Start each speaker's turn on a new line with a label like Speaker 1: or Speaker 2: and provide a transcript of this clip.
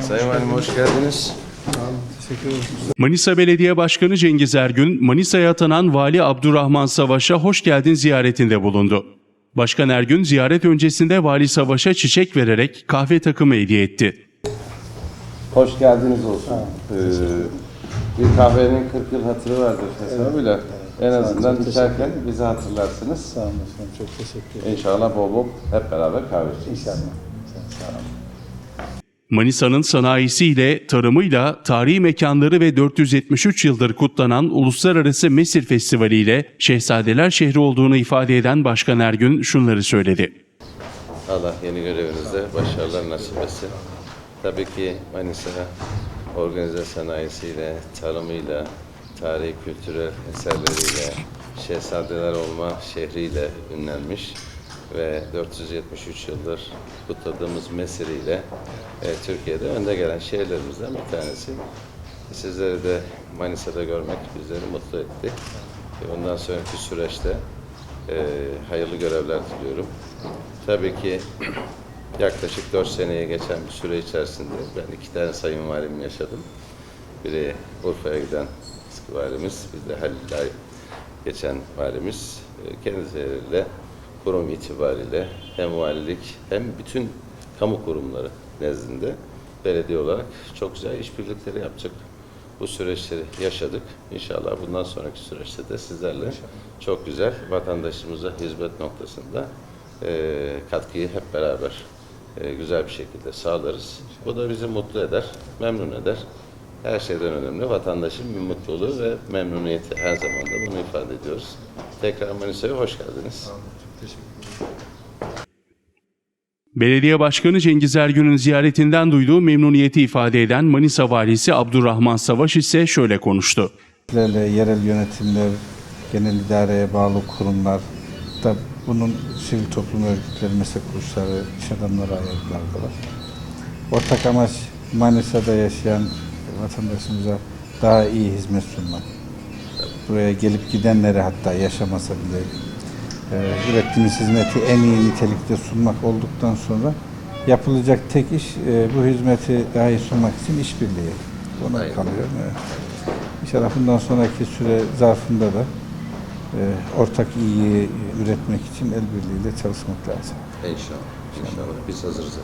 Speaker 1: Sayın Valim hoş geldiniz.
Speaker 2: Manisa Belediye Başkanı Cengiz Ergün, Manisa'ya atanan Vali Abdurrahman Savaş'a hoş geldin ziyaretinde bulundu. Başkan Ergün ziyaret öncesinde Vali Savaş'a çiçek vererek kahve takımı hediye etti.
Speaker 1: Hoş geldiniz olsun. Ee, bir kahvenin 40 yıl hatırı vardır hesabıyla. En azından içerken bizi hatırlarsınız.
Speaker 3: Sağ olun başkanım. Çok teşekkür ederim.
Speaker 1: İnşallah bol bol hep beraber kahve içeceğiz.
Speaker 3: İnşallah. Sağ olun.
Speaker 2: Manisa'nın sanayisiyle, tarımıyla, tarihi mekanları ve 473 yıldır kutlanan Uluslararası Mesir Festivali ile Şehzadeler şehri olduğunu ifade eden Başkan Ergün şunları söyledi.
Speaker 1: Allah yeni görevinizde başarılar nasip etsin. Tabii ki Manisa organize sanayisiyle, tarımıyla, tarihi kültürel eserleriyle, şehzadeler olma şehriyle ünlenmiş ve 473 yıldır kutladığımız Mesir'iyle e, Türkiye'de önde gelen şehirlerimizden bir tanesi. Sizleri de Manisa'da görmek bizleri mutlu etti. E, Ondan sonraki süreçte e, hayırlı görevler diliyorum. Tabii ki yaklaşık 4 seneye geçen bir süre içerisinde ben iki tane sayın valim yaşadım. Biri Urfa'ya giden valimiz, bir de Halil'e geçen valimiz. E, Kendileriyle kurum itibariyle hem valilik hem bütün kamu kurumları nezdinde belediye olarak çok güzel işbirlikleri yaptık. Bu süreçleri yaşadık. İnşallah bundan sonraki süreçte de sizlerle çok güzel vatandaşımıza hizmet noktasında e, katkıyı hep beraber e, güzel bir şekilde sağlarız. Bu da bizi mutlu eder, memnun eder. Her şeyden önemli vatandaşın bir mutluluğu ve memnuniyeti her zaman da bunu ifade ediyoruz. Tekrar Manisa'ya hoş geldiniz.
Speaker 2: Belediye Başkanı Cengiz Ergün'ün ziyaretinden duyduğu memnuniyeti ifade eden Manisa Valisi Abdurrahman Savaş ise şöyle konuştu.
Speaker 3: Yerel yönetimler, genel idareye bağlı kurumlar da bunun sivil toplum örgütleri, meslek kuruluşları, iş adamları var. Ortak amaç Manisa'da yaşayan vatandaşımıza daha iyi hizmet sunmak. Buraya gelip gidenlere hatta yaşamasa bile e, ürettiğimiz hizmeti en iyi nitelikte sunmak olduktan sonra yapılacak tek iş e, bu hizmeti daha iyi sunmak için işbirliği. Ona
Speaker 1: Aynen.
Speaker 3: kalıyor. Evet. İnşallah bundan sonraki süre zarfında da e, ortak iyi üretmek için el birliğiyle çalışmak lazım.
Speaker 1: İnşallah. İnşallah. Biz hazırız.